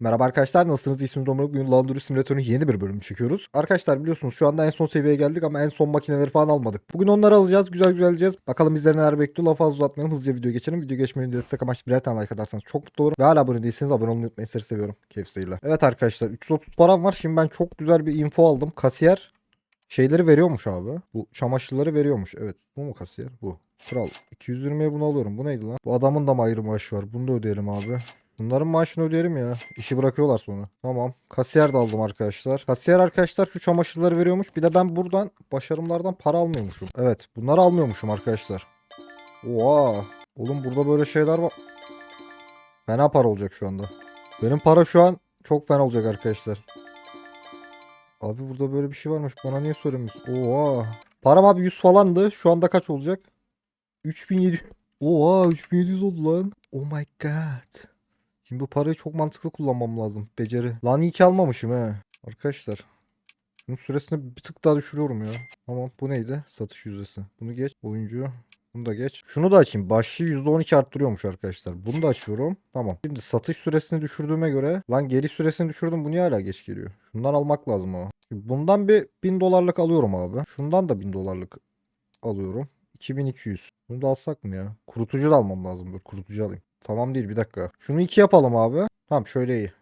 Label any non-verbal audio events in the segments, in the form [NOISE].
Merhaba arkadaşlar nasılsınız? İyisiniz umarım. Bugün Laundry Simulator'un yeni bir bölümünü çekiyoruz. Arkadaşlar biliyorsunuz şu anda en son seviyeye geldik ama en son makineleri falan almadık. Bugün onları alacağız. Güzel güzel alacağız. Bakalım bizleri neler bekliyor. Lafı fazla uzatmayalım. Hızlıca video geçelim. Video geçmeden önce destek amaçlı birer tane like atarsanız çok mutlu olurum. Ve hala abone değilseniz abone olmayı unutmayın. Sizleri seviyorum. Keyifsiyle. Evet arkadaşlar 330 param var. Şimdi ben çok güzel bir info aldım. Kasiyer şeyleri veriyormuş abi. Bu çamaşırları veriyormuş. Evet bu mu kasiyer? Bu. Kral 220'ye bunu alıyorum. Bu neydi lan? Bu adamın da mı ayrı maaşı var? Bunu da ödeyelim abi. Bunların maaşını ödeyelim ya. İşi bırakıyorlar sonra. Tamam. Kasiyer de aldım arkadaşlar. Kasiyer arkadaşlar şu çamaşırları veriyormuş. Bir de ben buradan başarımlardan para almıyormuşum. Evet bunları almıyormuşum arkadaşlar. Oha. Oğlum burada böyle şeyler var. Fena para olacak şu anda. Benim para şu an çok fena olacak arkadaşlar. Abi burada böyle bir şey varmış. Bana niye söylemiyorsun? Oha. Param abi 100 falandı. Şu anda kaç olacak? 3700. Oha 3700 oldu lan. Oh my god. Şimdi bu parayı çok mantıklı kullanmam lazım. Beceri. Lan iyi ki almamışım he. Arkadaşlar. Bunun süresini bir tık daha düşürüyorum ya. Tamam bu neydi? Satış yüzdesi. Bunu geç. Oyuncu. Bunu da geç. Şunu da açayım. Başlığı %12 arttırıyormuş arkadaşlar. Bunu da açıyorum. Tamam. Şimdi satış süresini düşürdüğüme göre. Lan geri süresini düşürdüm. Bu niye hala geç geliyor? Şundan almak lazım. Şimdi Bundan bir 1000 dolarlık alıyorum abi. Şundan da 1000 dolarlık alıyorum. 2200. Bunu da alsak mı ya? Kurutucu da almam lazım. Dur kurutucu alayım. Tamam değil bir dakika. Şunu iki yapalım abi. Tamam şöyle iyi.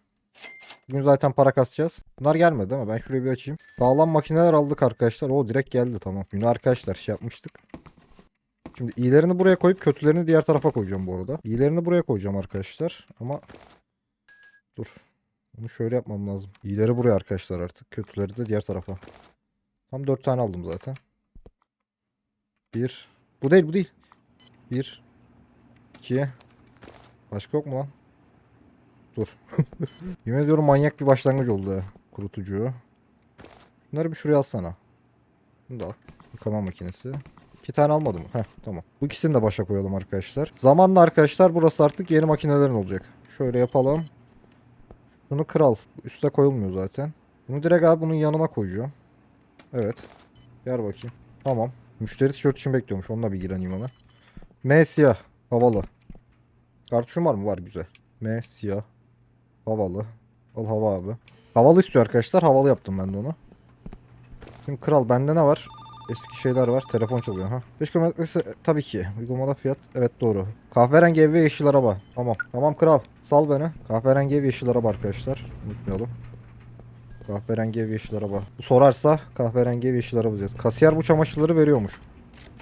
Bugün zaten para kasacağız. Bunlar gelmedi mi? Ben şurayı bir açayım. Sağlam makineler aldık arkadaşlar. O direkt geldi tamam. Yine arkadaşlar şey yapmıştık. Şimdi iyilerini buraya koyup kötülerini diğer tarafa koyacağım bu arada. İyilerini buraya koyacağım arkadaşlar. Ama dur. Bunu şöyle yapmam lazım. İyileri buraya arkadaşlar artık. Kötüleri de diğer tarafa. Tam 4 tane aldım zaten. Bir. Bu değil bu değil. Bir. İki. Başka yok mu lan? Dur. [LAUGHS] Yemin ediyorum manyak bir başlangıç oldu ya. Kurutucu. Bunları bir şuraya alsana. Bunu da al. Yıkama makinesi. İki tane almadım mı? Heh tamam. Bu ikisini de başa koyalım arkadaşlar. Zamanla arkadaşlar burası artık yeni makinelerin olacak. Şöyle yapalım. Bunu kral. Üste koyulmuyor zaten. Bunu direkt abi bunun yanına koyacağım. Evet. Gel bakayım. Tamam. Müşteri tişört için bekliyormuş. Onunla bilgileneyim hemen. M siyah. Havalı. Kartuşum var mı? Var güzel. M siyah. Havalı. Al hava abi. Havalı istiyor arkadaşlar. Havalı yaptım ben de onu. Şimdi kral bende ne var? Eski şeyler var. Telefon çalıyor ha. 5 kilometresi e, tabii ki. Uygulamada fiyat. Evet doğru. Kahverengi ev ve yeşil araba. Tamam. Tamam kral. Sal beni. Kahverengi ev yeşil araba arkadaşlar. Unutmayalım. Kahverengi ev yeşil araba. Bu sorarsa kahverengi ev yeşil araba diyeceğiz. Kasiyer bu çamaşırları veriyormuş.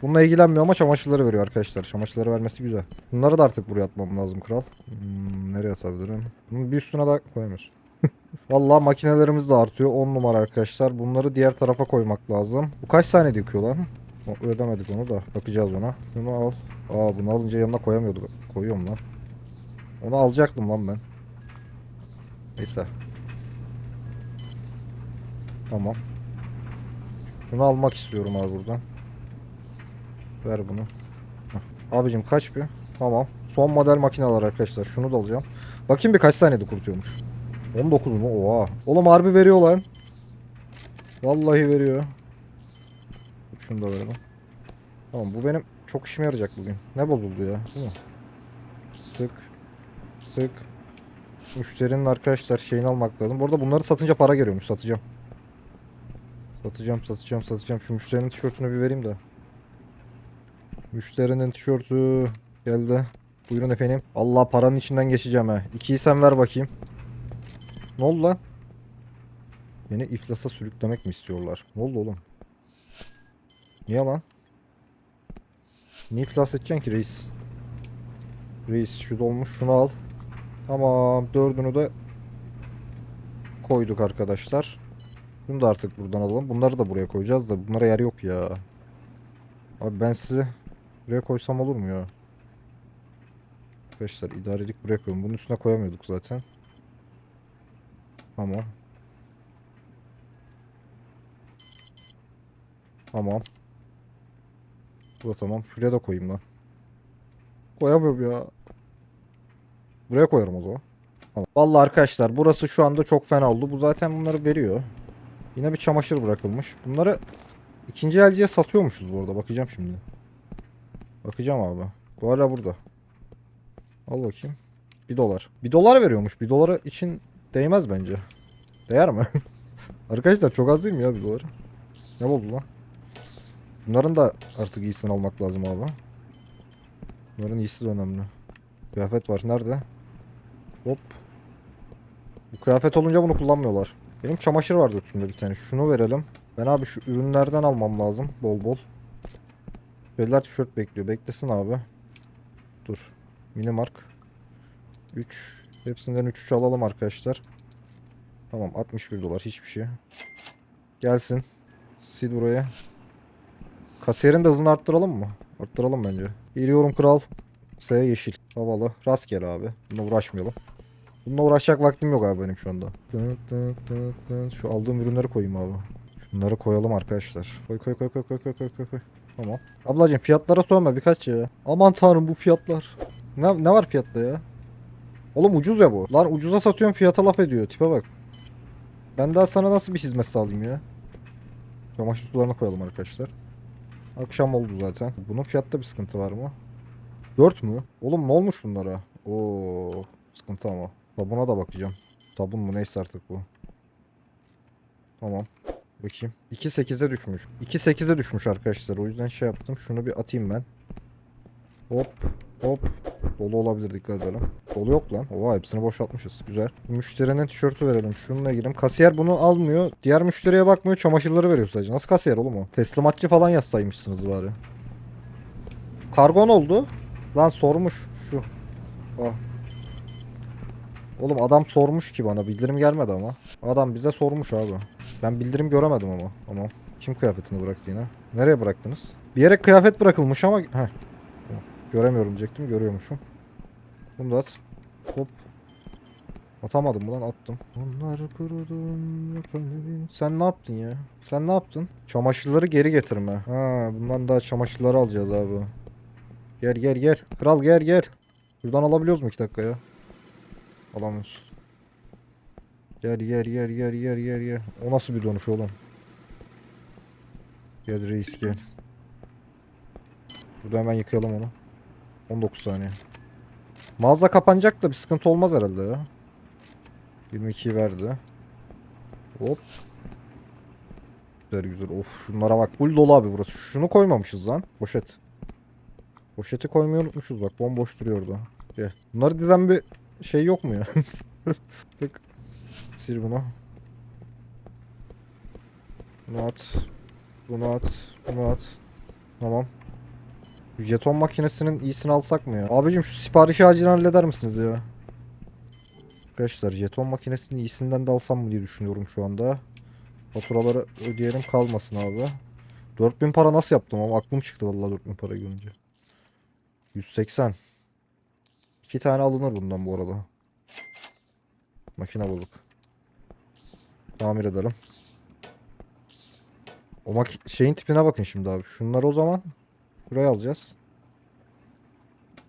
Bununla ilgilenmiyor ama çamaşırları veriyor arkadaşlar. Çamaşırları vermesi güzel. Bunları da artık buraya atmam lazım kral. Hmm, nereye atabilirim? Bunun bir üstüne de koyamıyorsun. [LAUGHS] Vallahi makinelerimiz de artıyor. 10 numara arkadaşlar. Bunları diğer tarafa koymak lazım. Bu kaç saniye döküyor lan? Ödemedik onu da. Bakacağız ona. Bunu al. Aa bunu alınca yanına koyamıyorduk. Koyuyorum lan. Onu alacaktım lan ben. Neyse. Tamam. Bunu almak istiyorum abi buradan. Ver bunu. Abicim kaç bir? Tamam. Son model makineler arkadaşlar. Şunu da alacağım. Bakayım bir kaç saniyede kurutuyormuş. 19 mu? Oha. Oğlum harbi veriyor lan. Vallahi veriyor. Şunu da verelim. Tamam bu benim çok işime yarayacak bugün. Ne bozuldu ya? Değil mi? Tık. Tık. Müşterinin arkadaşlar şeyini almak lazım. Bu arada bunları satınca para geliyormuş. Satacağım. Satacağım, satacağım, satacağım. Şu müşterinin tişörtünü bir vereyim de. Müşterinin tişörtü geldi. Buyurun efendim. Allah paranın içinden geçeceğim ha. İkiyi sen ver bakayım. Ne oldu lan? Beni iflasa sürüklemek mi istiyorlar? Ne oldu oğlum? Niye lan? Niye iflas edeceksin ki reis? Reis şu dolmuş şunu al. Tamam dördünü de koyduk arkadaşlar. Bunu da artık buradan alalım. Bunları da buraya koyacağız da bunlara yer yok ya. Abi ben sizi buraya koysam olur mu ya? Arkadaşlar idarelik buraya koyalım. Bunun üstüne koyamıyorduk zaten. Tamam. Tamam. Bu da tamam. Şuraya da koyayım lan. Koyamıyorum ya. Buraya koyarım o zaman. Tamam. Vallahi arkadaşlar burası şu anda çok fena oldu. Bu zaten bunları veriyor. Yine bir çamaşır bırakılmış. Bunları ikinci elciye satıyormuşuz bu arada. Bakacağım şimdi. Bakacağım abi. Bu hala burada. Al bakayım. Bir dolar. Bir dolar veriyormuş. Bir dolara için değmez bence. Değer mi? [LAUGHS] Arkadaşlar çok az değil mi ya bir dolar? Ne oldu lan? Bunların da artık iyisini almak lazım abi. Bunların iyisi de önemli. Kıyafet var. Nerede? Hop. Bu kıyafet olunca bunu kullanmıyorlar. Benim çamaşır vardı üstümde bir tane. Şunu verelim. Ben abi şu ürünlerden almam lazım. Bol bol. Beller tişört bekliyor. Beklesin abi. Dur. Minimark. 3. Hepsinden 3 3 alalım arkadaşlar. Tamam 61 dolar hiçbir şey. Gelsin. Sil buraya. Kasiyerin de hızını arttıralım mı? Arttıralım bence. Geliyorum kral. S yeşil. Havalı. Rastgele abi. Bununla uğraşmayalım. Bununla uğraşacak vaktim yok abi benim şu anda. Şu aldığım ürünleri koyayım abi. Bunları koyalım arkadaşlar. Koy koy koy koy koy koy koy koy. Tamam. Ablacığım fiyatlara sorma birkaç ya. Aman tanrım bu fiyatlar. Ne, ne var fiyatta ya? Oğlum ucuz ya bu. Lan ucuza satıyorum fiyata laf ediyor. Tipe bak. Ben daha sana nasıl bir hizmet sağlayayım ya? Çamaşır sularına koyalım arkadaşlar. Akşam oldu zaten. Bunun fiyatta bir sıkıntı var mı? 4 mü? Oğlum ne olmuş bunlara? Oo, sıkıntı ama. Tabuna da bakacağım. Tabun mu neyse artık bu. Tamam. Bakayım. 2.8'e düşmüş. 2.8'e düşmüş arkadaşlar. O yüzden şey yaptım. Şunu bir atayım ben. Hop. Hop. Dolu olabilir dikkat edelim. Dolu yok lan. Oha hepsini boşaltmışız. Güzel. Müşterinin tişörtü verelim. Şununla girelim. Kasiyer bunu almıyor. Diğer müşteriye bakmıyor. Çamaşırları veriyor sadece. Nasıl kasiyer oğlum o? Teslimatçı falan yazsaymışsınız bari. Kargon oldu. Lan sormuş. Şu. Ah. Oğlum adam sormuş ki bana. Bildirim gelmedi ama. Adam bize sormuş abi. Ben bildirim göremedim ama. Tamam. Kim kıyafetini bıraktı yine? Nereye bıraktınız? Bir yere kıyafet bırakılmış ama... Heh. Göremiyorum diyecektim. Görüyormuşum. Bunu da at. Hop. Atamadım mı lan attım. Onlar kurudum. Sen ne yaptın ya? Sen ne yaptın? Çamaşırları geri getirme. Ha, bundan daha çamaşırları alacağız abi. Gel gel gel. Kral gel gel. Buradan alabiliyoruz mu 2 dakika ya? Alamıyoruz. Gel gel gel gel gel gel gel. O nasıl bir dönüş oğlum? Gel reis gel. Burada hemen yıkayalım onu. 19 saniye. Mağaza kapanacak da bir sıkıntı olmaz herhalde ya. 22 verdi. Hop. Güzel güzel. Of şunlara bak. Full dolu abi burası. Şunu koymamışız lan. Poşet. Poşeti koymayı unutmuşuz bak. Bomboş duruyor orada. Gel. Bunları dizen bir şey yok mu ya? [LAUGHS] Sil bunu. Bunu at. Bunu at. Bunu at. Tamam. Jeton makinesinin iyisini alsak mı ya? Abicim şu siparişi acilen halleder misiniz ya? Arkadaşlar jeton makinesinin iyisinden de alsam mı diye düşünüyorum şu anda. Faturaları ödeyelim kalmasın abi. 4000 para nasıl yaptım ama aklım çıktı vallahi 4000 para görünce. 180. İki tane alınır bundan bu arada. Makine bozuk. Tamir edelim. O mak şeyin tipine bakın şimdi abi. Şunları o zaman buraya alacağız.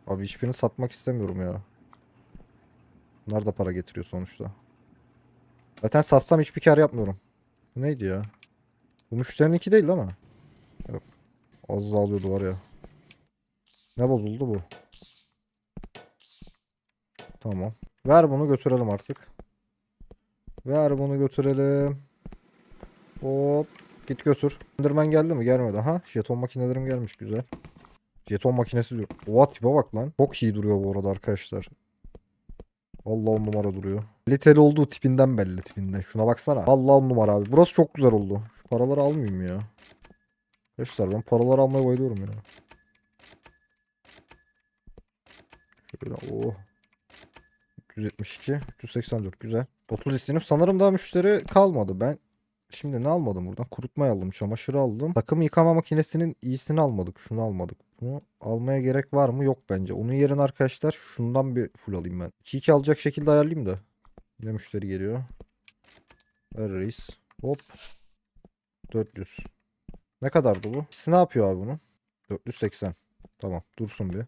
Abi hiçbirini satmak istemiyorum ya. Bunlar da para getiriyor sonuçta. Zaten satsam hiçbir kar yapmıyorum. Bu neydi ya? Bu müşterininki değil mi? Yok. Az da alıyordu var ya. Ne bozuldu bu? Tamam. Ver bunu götürelim artık. Ver bunu götürelim. Hop. Git götür. Enderman geldi mi? Gelmedi. Ha? Jeton makinelerim gelmiş. Güzel. Jeton makinesi diyor. Oha tipe bak lan. Çok iyi duruyor bu arada arkadaşlar. Vallahi on numara duruyor. Liteli olduğu tipinden belli tipinden. Şuna baksana. Vallahi on numara abi. Burası çok güzel oldu. Şu paraları almayayım ya. Arkadaşlar ben paraları almaya bayılıyorum ya. Şöyle oh. 372, 384 güzel. 30 istedim. Sanırım daha müşteri kalmadı. Ben şimdi ne almadım buradan? Kurutma aldım, çamaşır aldım. Takım yıkama makinesinin iyisini almadık. Şunu almadık. Bunu almaya gerek var mı? Yok bence. Onun yerine arkadaşlar şundan bir full alayım ben. 2-2 alacak şekilde ayarlayayım da. Yine müşteri geliyor. Ver reis. Hop. 400. Ne kadardı bu? İkisi ne yapıyor abi bunun? 480. Tamam dursun bir.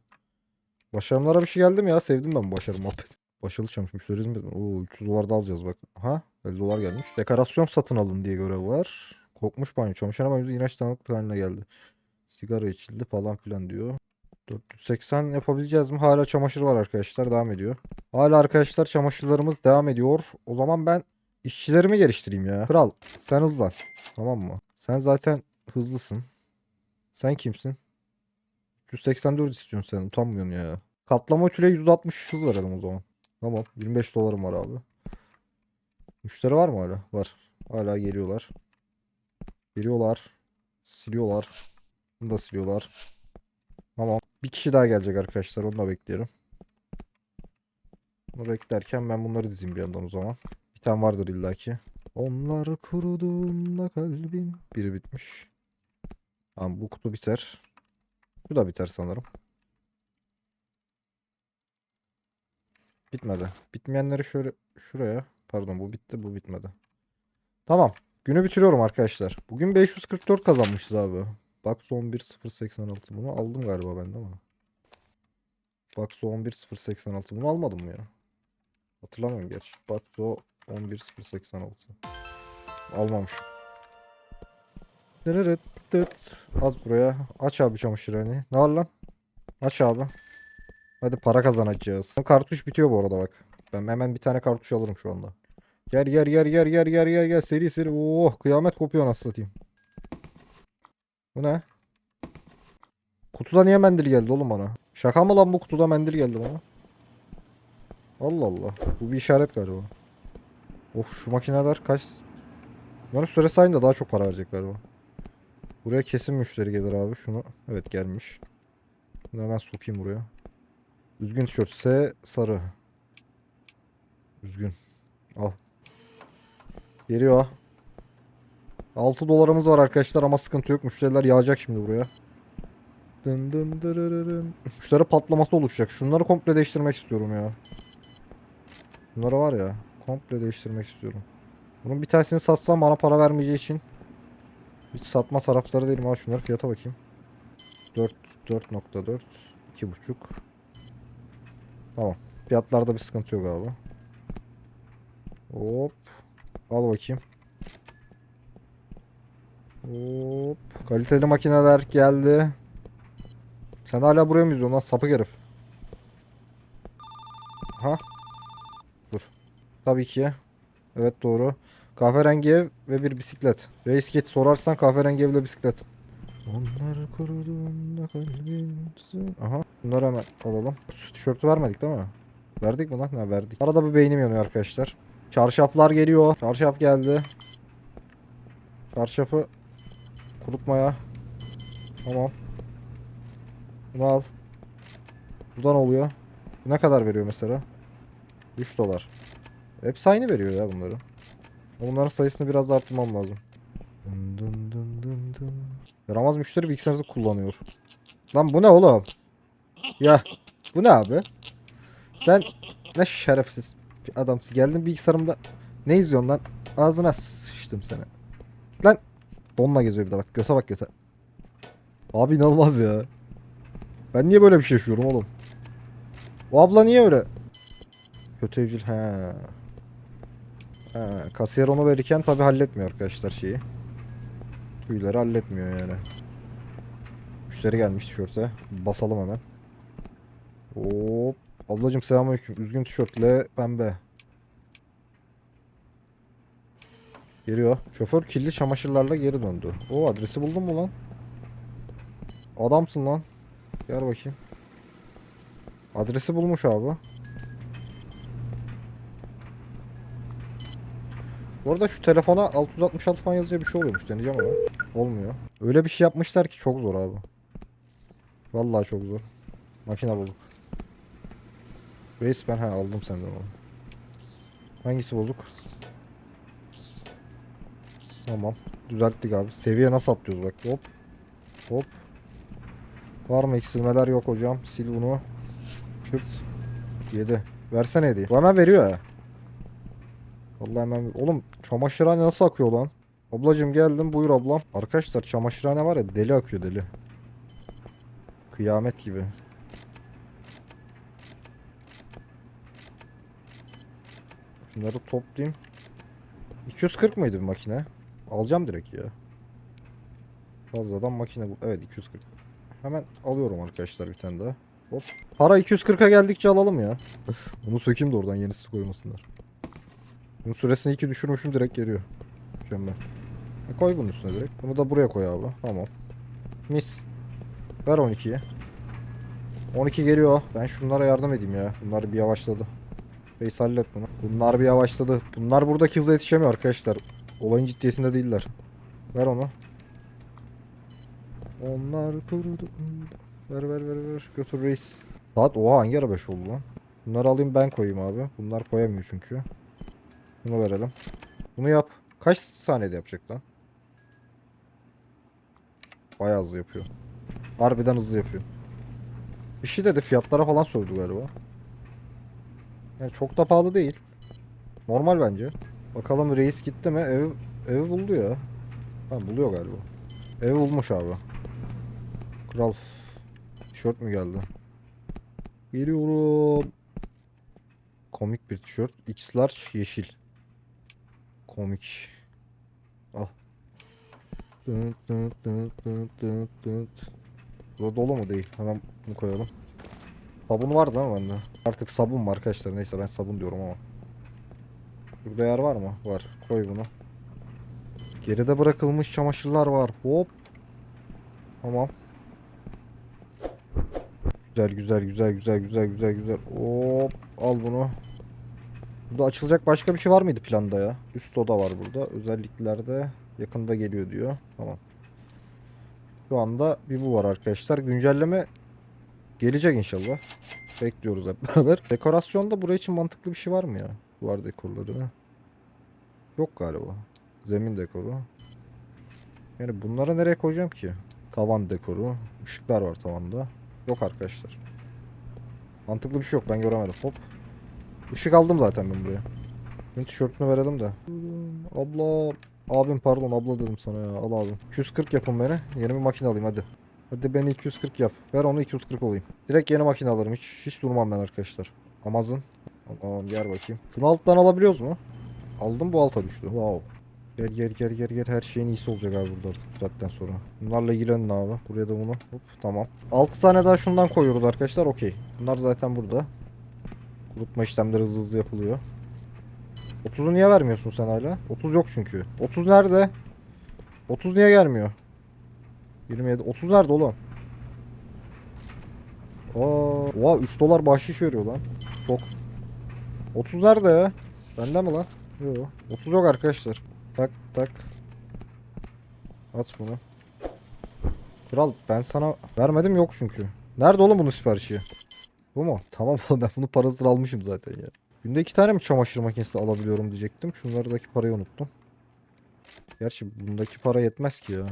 Başarımlara bir şey geldi mi ya? Sevdim ben bu başarı muhabbeti. Başarılı çalmış müşteri hizmet. Oo 300 dolar da alacağız bak. Aha 50 dolar gelmiş. Dekorasyon satın alın diye görev var. Kokmuş banyo. Çamaşır banyosu ilaç tanıklık haline geldi. Sigara içildi falan filan diyor. 480 yapabileceğiz mi? Hala çamaşır var arkadaşlar. Devam ediyor. Hala arkadaşlar çamaşırlarımız devam ediyor. O zaman ben işçilerimi geliştireyim ya. Kral sen hızlan. Tamam mı? Sen zaten hızlısın. Sen kimsin? 184 istiyorsun sen. Utanmıyorsun ya. Katlama ütüle %60 hız verelim o zaman. Tamam. 25 dolarım var abi. Müşteri var mı hala? Var. Hala geliyorlar. Geliyorlar. Siliyorlar. Bunu da siliyorlar. Tamam. Bir kişi daha gelecek arkadaşlar. Onu da bekleyelim. Bunu beklerken ben bunları dizeyim bir yandan o zaman. Bir tane vardır illaki. Onlar kuruduğunda kalbin. Biri bitmiş. Tamam bu kutu biter. Bu da biter sanırım. Bitmedi. Bitmeyenleri şöyle şuraya. Pardon bu bitti bu bitmedi. Tamam. Günü bitiriyorum arkadaşlar. Bugün 544 kazanmışız abi. Box 11086 bunu aldım galiba ben de ama. Box 11086 bunu almadım mı ya? Hatırlamıyorum gerçi. Box 11086 Almamışım. At buraya. Aç abi çamaşırhane. Ne var lan? Aç abi. Hadi para kazanacağız. Kartuş bitiyor bu arada bak. Ben hemen bir tane kartuş alırım şu anda. Gel gel gel gel gel gel gel gel seri seri. Oh kıyamet kopuyor nasıl satayım. Bu ne? Kutuda niye mendil geldi oğlum bana? Şaka mı lan bu kutuda mendil geldi bana? Allah Allah. Bu bir işaret galiba. Of şu makineler kaç... Bunların süresi aynı da daha çok para verecek galiba. Buraya kesin müşteri gelir abi. Şunu evet gelmiş. Bunu hemen sokayım buraya. Üzgün tişört sarı. Üzgün. Al. Geliyor. 6 dolarımız var arkadaşlar ama sıkıntı yok. Müşteriler yağacak şimdi buraya. Dın dın. Müşteri patlaması oluşacak. Şunları komple değiştirmek istiyorum ya. Bunları var ya. Komple değiştirmek istiyorum. Bunun bir tanesini satsam bana para vermeyeceği için hiç satma taraftarı değilim. Ha şunları fiyata bakayım. 4 4.4 2.5 Tamam. Fiyatlarda bir sıkıntı yok abi. Hop. Al bakayım. Hop. Kaliteli makineler geldi. Sen hala buraya mı izliyorsun lan sapık herif? Ha? Dur. Tabii ki. Evet doğru. Kahverengi ev ve bir bisiklet. Reis git sorarsan kahverengi evle bisiklet. Onlar kuruduğunda kalbin... Aha. Bunları hemen alalım. Tişörtü vermedik değil mi? Verdik mi lan? Ha verdik. Arada bir beynim yanıyor arkadaşlar. Çarşaflar geliyor. Çarşaf geldi. Çarşafı kurutmaya. Tamam. Bunu al. Buradan oluyor. Ne kadar veriyor mesela? 3 dolar. Hepsi aynı veriyor ya bunların. Bunların sayısını biraz arttırmam lazım. Dın dın dın. Yaramaz müşteri bilgisayarınızı kullanıyor. Lan bu ne oğlum? Ya bu ne abi? Sen ne şerefsiz bir adamsın. Geldin bilgisayarımda ne izliyorsun lan? Ağzına sıçtım seni. Lan donla geziyor bir de bak. Göte bak göte. Abi inanılmaz ya. Ben niye böyle bir şey yaşıyorum oğlum? O abla niye öyle? Kötü evcil he. He, kasiyer onu verirken tabi halletmiyor arkadaşlar şeyi. Tüyleri halletmiyor yani. Müşteri gelmiş tişörte. Basalım hemen. Hop. Ablacım selamünaleyküm. Üzgün tişörtle pembe. Geliyor. Şoför kirli çamaşırlarla geri döndü. O adresi buldun mu lan? Adamsın lan. Gel bakayım. Adresi bulmuş abi. Bu arada şu telefona 666 falan yazınca bir şey oluyormuş. Deneyeceğim ama. Olmuyor. Öyle bir şey yapmışlar ki çok zor abi. Vallahi çok zor. Makine bozuk. Reis ben ha aldım senden onu. Hangisi bozuk? Tamam. Düzelttik abi. Seviye nasıl atlıyoruz bak. Hop. Hop. Var mı eksilmeler yok hocam. Sil bunu. Çırt. 7. Versene hediye. Bu hemen veriyor ya. Vallahi hemen oğlum çamaşırhane nasıl akıyor lan? Ablacım geldim buyur ablam. Arkadaşlar çamaşırhane var ya deli akıyor deli. Kıyamet gibi. Şunları toplayayım. 240 mıydı bir makine? Alacağım direkt ya. Fazladan makine bu. Evet 240. Hemen alıyorum arkadaşlar bir tane daha. Hop. Para 240'a geldikçe alalım ya. [LAUGHS] Bunu sökeyim de oradan yenisi koymasınlar. Bunun süresini 2 düşürmüşüm direkt geliyor. Mükemmel. E koy bunun üstüne direkt. Bunu da buraya koy abi. Tamam. Mis. Ver 12'yi. 12 geliyor. Ben şunlara yardım edeyim ya. Bunlar bir yavaşladı. Reis hallet bunu. Bunlar bir yavaşladı. Bunlar buradaki hıza yetişemiyor arkadaşlar. Olayın ciddiyetinde değiller. Ver onu. Onlar kurudu. Ver ver ver ver. Götür reis. Saat oha hangi ara 5 oldu lan? Bunları alayım ben koyayım abi. Bunlar koyamıyor çünkü. Bunu verelim. Bunu yap. Kaç saniyede yapacak lan? Bayağı hızlı yapıyor. Harbiden hızlı yapıyor. Bir şey dedi fiyatlara falan sövdü galiba. Yani çok da pahalı değil. Normal bence. Bakalım reis gitti mi? Ev, evi buldu ya. Ha buluyor galiba. Evi bulmuş abi. Kral. Tişört mü geldi? Geliyorum. Komik bir tişört. X large yeşil. Komik. Al. Dıt dıt dıt dıt dıt dıt. Bu dolu mu değil? Hemen bunu koyalım. Sabun vardı ama bende. Artık sabun var arkadaşlar. Neyse ben sabun diyorum ama. Burada yer var mı? Var. Koy bunu. Geride bırakılmış çamaşırlar var. Hop. Tamam. Güzel güzel güzel güzel güzel güzel güzel. Hop. Al bunu. Burada açılacak başka bir şey var mıydı planda ya? Üst oda var burada. Özelliklerde yakında geliyor diyor. Tamam. Şu anda bir bu var arkadaşlar. Güncelleme gelecek inşallah. Bekliyoruz hep [LAUGHS] beraber. Dekorasyonda buraya için mantıklı bir şey var mı ya? Duvar dekorları. Yok galiba. Zemin dekoru. Yani bunları nereye koyacağım ki? Tavan dekoru. Işıklar var tavanda. Yok arkadaşlar. Mantıklı bir şey yok ben göremedim. Hop. Işık aldım zaten ben buraya. Benim tişörtümü verelim de. Abla. Abim pardon abla dedim sana ya. Al abim. 240 yapın beni. Yeni bir makine alayım hadi. Hadi beni 240 yap. Ver onu 240 olayım. Direkt yeni makine alırım. Hiç, hiç durmam ben arkadaşlar. Amazon. Tamam gel bakayım. Bunu alttan alabiliyoruz mu? Aldım bu alta düştü. Wow. Gel gel gel gel gel her şeyin iyisi olacak abi burada artık bu saatten sonra. Bunlarla ilgilenin abi. Buraya da bunu. Hop tamam. 6 tane daha şundan koyuyoruz arkadaşlar. Okey. Bunlar zaten burada. Kurutma işlemleri hızlı hızlı yapılıyor. 30'u niye vermiyorsun sen hala? 30 yok çünkü. 30 nerede? 30 niye gelmiyor? 27. 30 nerede oğlum? Aa, oha 3 dolar bahşiş veriyor lan. Çok. 30 nerede ya? Bende mi lan? Yok. 30 yok arkadaşlar. Tak tak. At bunu. Kral ben sana vermedim yok çünkü. Nerede oğlum bunun siparişi? Bu mu? [LAUGHS] Tamam oğlum ben bunu parasını almışım zaten ya. Günde iki tane mi çamaşır makinesi alabiliyorum diyecektim. Şunlardaki parayı unuttum. Gerçi bundaki para yetmez ki ya.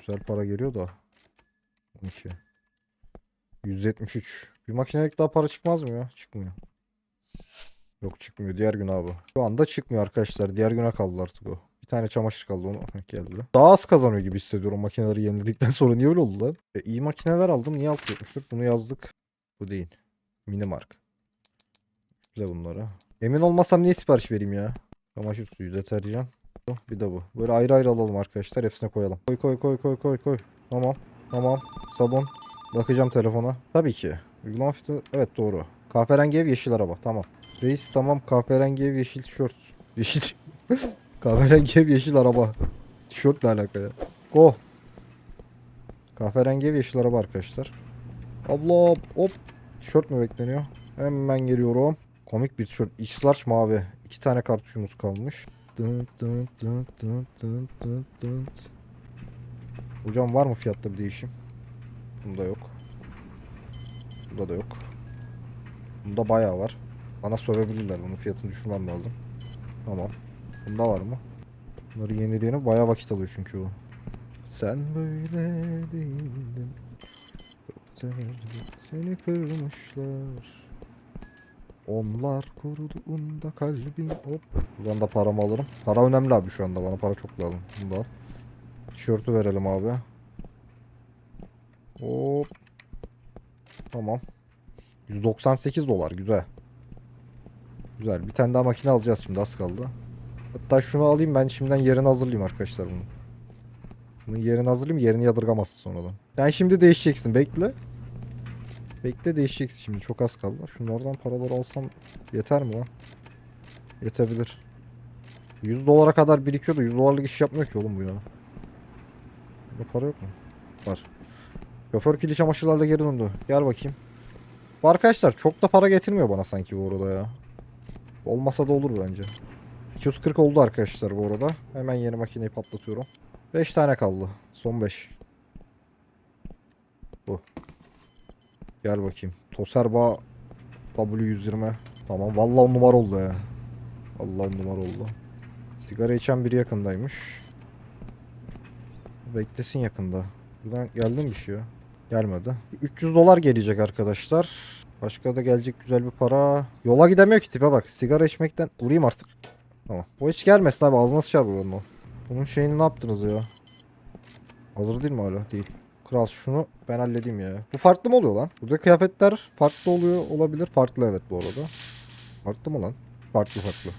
Güzel para geliyor da. 12. 173. Bir makinelik daha para çıkmaz mı ya? Çıkmıyor. Yok çıkmıyor. Diğer gün abi. Şu anda çıkmıyor arkadaşlar. Diğer güne kaldı artık o. Tane çamaşır kaldı onu [LAUGHS] geldi. Daha az kazanıyor gibi hissediyorum makineleri yeniledikten [LAUGHS] sonra. Niye öyle oldu lan? E, iyi makineler aldım. Niye alt yapmıştık? Bunu yazdık. Bu değil. Minimark. Bir de bunları. Emin olmasam niye sipariş vereyim ya? Çamaşır suyu, deterjan. Bir de bu. Böyle ayrı ayrı alalım arkadaşlar. Hepsine koyalım. Koy koy koy koy koy koy. Tamam. Tamam. Sabun. Bakacağım telefona. Tabii ki. Uygulama fiyatı. Evet doğru. Kahverengi ev yeşil araba. Tamam. Reis tamam. Kahverengi ev yeşil tişört. Yeşil. [LAUGHS] Kahverengi ev yeşil araba. Tişört ne alaka ya? Go. Kahverengi ev yeşil araba arkadaşlar. Abla hop. Tişört mü bekleniyor? Hemen geliyorum. Komik bir tişört. X large mavi. İki tane kartuşumuz kalmış. Dın dın dın dın dın dın dın. Hocam var mı fiyatta bir değişim? Bunda yok. Bunda da yok. Bunda bayağı var. Bana sövebilirler. Bunun fiyatını düşürmem lazım. Tamam. Bunda var mı? Bunları yenileyene bayağı vakit alıyor çünkü o. Sen böyle değildin. Seni kırmışlar. Onlar kuruduğunda kalbin hop. Buradan da paramı alırım. Para önemli abi şu anda bana para çok lazım. Bunu da al. Tişörtü verelim abi. Hop. Tamam. 198 dolar güzel. Güzel. Bir tane daha makine alacağız şimdi az kaldı. Hatta şunu alayım ben şimdiden yerini hazırlayayım arkadaşlar bunu. Bunun yerini hazırlayayım yerini yadırgamasın sonradan. Sen şimdi değişeceksin bekle. Bekle değişeceksin şimdi çok az kaldı. Şunlardan paraları alsam yeter mi lan? Yetebilir. 100 dolara kadar birikiyordu. 100 dolarlık iş yapmıyor ki oğlum bu ya. Burada para yok mu? Var. Şoför kirli çamaşırlarla geri döndü. Gel bakayım. Bu arkadaşlar çok da para getirmiyor bana sanki bu arada ya. Olmasa da olur bence. 240 oldu arkadaşlar bu arada. Hemen yeni makineyi patlatıyorum. 5 tane kaldı. Son 5. Bu. Gel bakayım. Toserba W120. Tamam. Vallahi on numara oldu ya. Vallahi on numara oldu. Sigara içen biri yakındaymış. Beklesin yakında. Buradan geldi mi bir şey ya? Gelmedi. 300 dolar gelecek arkadaşlar. Başka da gelecek güzel bir para. Yola gidemiyor ki tipe bak. Sigara içmekten vurayım artık. Tamam. Bu hiç gelmesin abi ağzına sıçar buranın o. Bunun şeyini ne yaptınız ya? Hazır değil mi hala? Değil. Kral şunu ben halledeyim ya. Bu farklı mı oluyor lan? Burada kıyafetler farklı oluyor olabilir. Farklı evet bu arada. Farklı mı lan? Farklı farklı.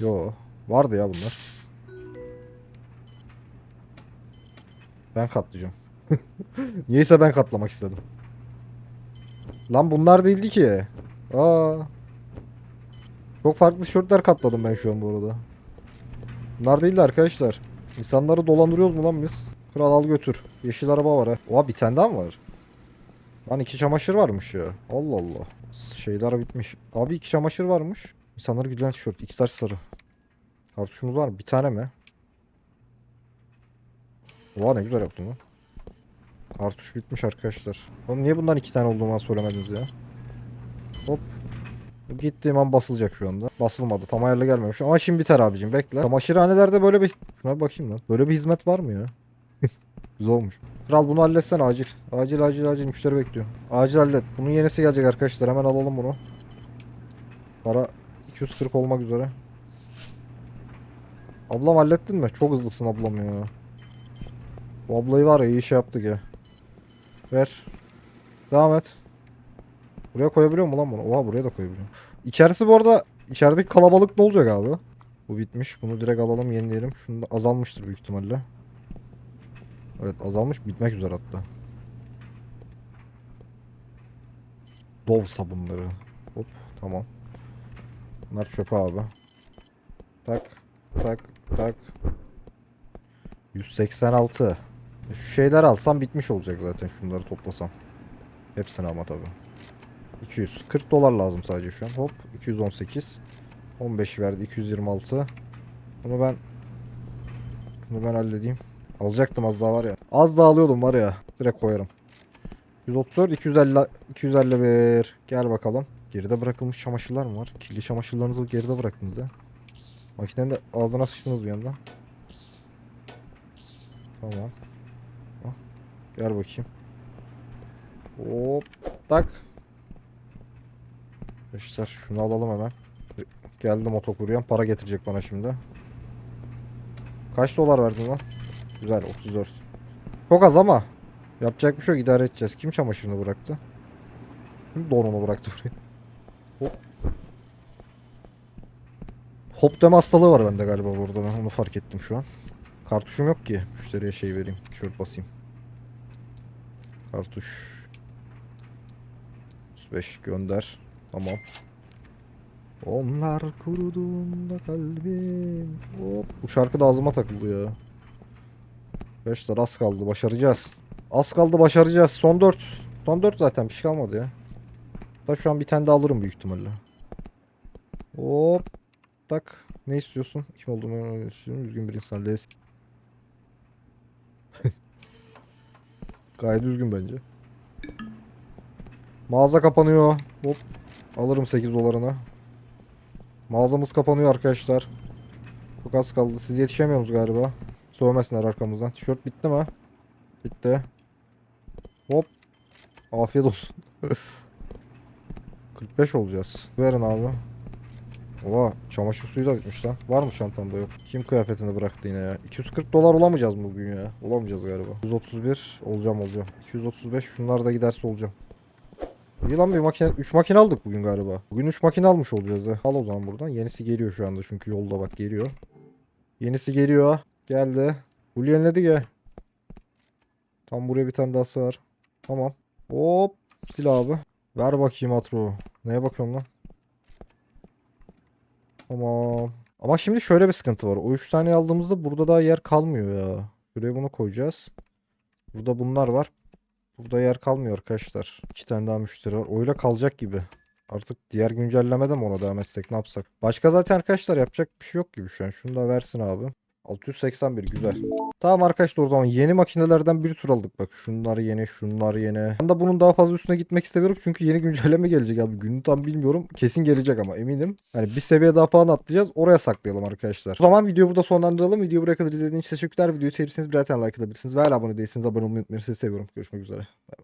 Yo. Vardı ya bunlar. Ben katlayacağım. [LAUGHS] Niyeyse ben katlamak istedim. Lan bunlar değildi ki. Aa. Çok farklı tişörtler katladım ben şu an bu arada. Bunlar değildi arkadaşlar. İnsanları dolandırıyoruz mu lan biz? Kral al götür. Yeşil araba var ha. Oha bir tane daha mı var? Lan iki çamaşır varmış ya. Allah Allah. Şeyler bitmiş. Abi iki çamaşır varmış. İnsanları gülen tişört. İki saç sarı. Kartuşumuz var mı? Bir tane mi? Oha ne güzel yaptın lan. Kartuş bitmiş arkadaşlar. Oğlum niye bundan iki tane olduğunu söylemediniz ya? Hop. Gittiğim an basılacak şu anda. Basılmadı. Tam ayarla gelmemiş. Ama şimdi biter abicim. Bekle. Çamaşırhanelerde böyle bir... Şuna bakayım lan. Böyle bir hizmet var mı ya? [LAUGHS] Güzel olmuş. Kral bunu halletsen acil. Acil acil acil müşteri bekliyor. Acil hallet. Bunun yenisi gelecek arkadaşlar. Hemen alalım bunu. Para 240 olmak üzere. Ablam hallettin mi? Çok hızlısın ablam ya. Bu ablayı var ya iyi şey yaptık ya. Ver. Devam et. Buraya koyabiliyor mu lan bunu? Oha buraya da koyabiliyorum. İçerisi bu arada içerideki kalabalık ne olacak abi? Bu bitmiş. Bunu direkt alalım yenileyelim. Şunu da azalmıştır büyük ihtimalle. Evet azalmış. Bitmek üzere hatta. Dov sabunları. Hop tamam. Bunlar çöpe abi. Tak tak tak. 186. Şu şeyler alsam bitmiş olacak zaten şunları toplasam. Hepsini ama tabi. 200. 40 dolar lazım sadece şu an. Hop 218. 15 verdi 226. Bunu ben bunu ben halledeyim. Alacaktım az daha var ya. Az daha alıyordum var ya. Direkt koyarım. 134 250 251. Gel bakalım. Geride bırakılmış çamaşırlar mı var? Kirli çamaşırlarınızı geride bıraktınız ya. Makinenin de ağzına sıçtınız bir yandan. Tamam. Gel bakayım. Hop tak. Arkadaşlar şunu alalım hemen. Geldi motokuryen para getirecek bana şimdi. Kaç dolar verdin lan? Güzel 34. Çok az ama. Yapacak bir şey yok idare edeceğiz. Kim çamaşırını bıraktı? Donunu bıraktı buraya? Hop. Hop deme hastalığı var bende galiba burada ben onu fark ettim şu an. Kartuşum yok ki. Müşteriye şey vereyim. Tişört basayım. Kartuş. 35 gönder. Tamam. Onlar kuruduğunda kalbim. Hop. Bu şarkı da ağzıma takıldı ya. Arkadaşlar az kaldı. Başaracağız. Az kaldı başaracağız. Son 4. Son 4 zaten bir şey kalmadı ya. Da şu an bir tane daha alırım büyük ihtimalle. Hop. Tak. Ne istiyorsun? Kim olduğumu istiyorum. Üzgün bir insan. Les. [LAUGHS] Gayet düzgün bence. Mağaza kapanıyor. Hop. Alırım 8 dolarına. Mağazamız kapanıyor arkadaşlar. Çok az kaldı. Siz yetişemiyorsunuz galiba. Sövmesinler arkamızdan. Tişört bitti mi? Bitti. Hop. Afiyet olsun. [LAUGHS] 45 olacağız. Verin abi. Oha çamaşır suyu da bitmiş lan. Var mı çantamda yok. Kim kıyafetini bıraktı yine ya. 240 dolar olamayacağız bugün ya? Olamayacağız galiba. 131 olacağım olacağım. 235 şunlar da giderse olacağım. İyi lan bir makine 3 makine aldık bugün galiba. Bugün 3 makine almış olacağız ha. Al o zaman buradan. Yenisi geliyor şu anda çünkü yolda bak geliyor. Yenisi geliyor. Geldi. Full yeniledi gel. Tam buraya bir tane daha sığar. Tamam. Hop. Sil abi. Ver bakayım atro. Neye bakıyorsun lan? Tamam. Ama şimdi şöyle bir sıkıntı var. O 3 tane aldığımızda burada daha yer kalmıyor ya. Buraya bunu koyacağız. Burada bunlar var. Burada yer kalmıyor arkadaşlar. İki tane daha müşteri var. Öyle kalacak gibi. Artık diğer güncellemede mi ona devam etsek ne yapsak? Başka zaten arkadaşlar yapacak bir şey yok gibi şu an. Şunu da versin abi. 681 güzel. Tamam arkadaşlar o zaman yeni makinelerden bir tur aldık bak. Şunlar yeni, şunlar yeni. Ben de bunun daha fazla üstüne gitmek istemiyorum çünkü yeni güncelleme gelecek abi. Günü tam bilmiyorum. Kesin gelecek ama eminim. Yani bir seviye daha falan atlayacağız. Oraya saklayalım arkadaşlar. O zaman videoyu burada sonlandıralım. Videoyu buraya kadar izlediğiniz için teşekkürler. Videoyu sevdiyseniz birer tane like atabilirsiniz. Ve abone değilseniz abone olmayı unutmayın. Sizi seviyorum. Görüşmek üzere. Bay bay.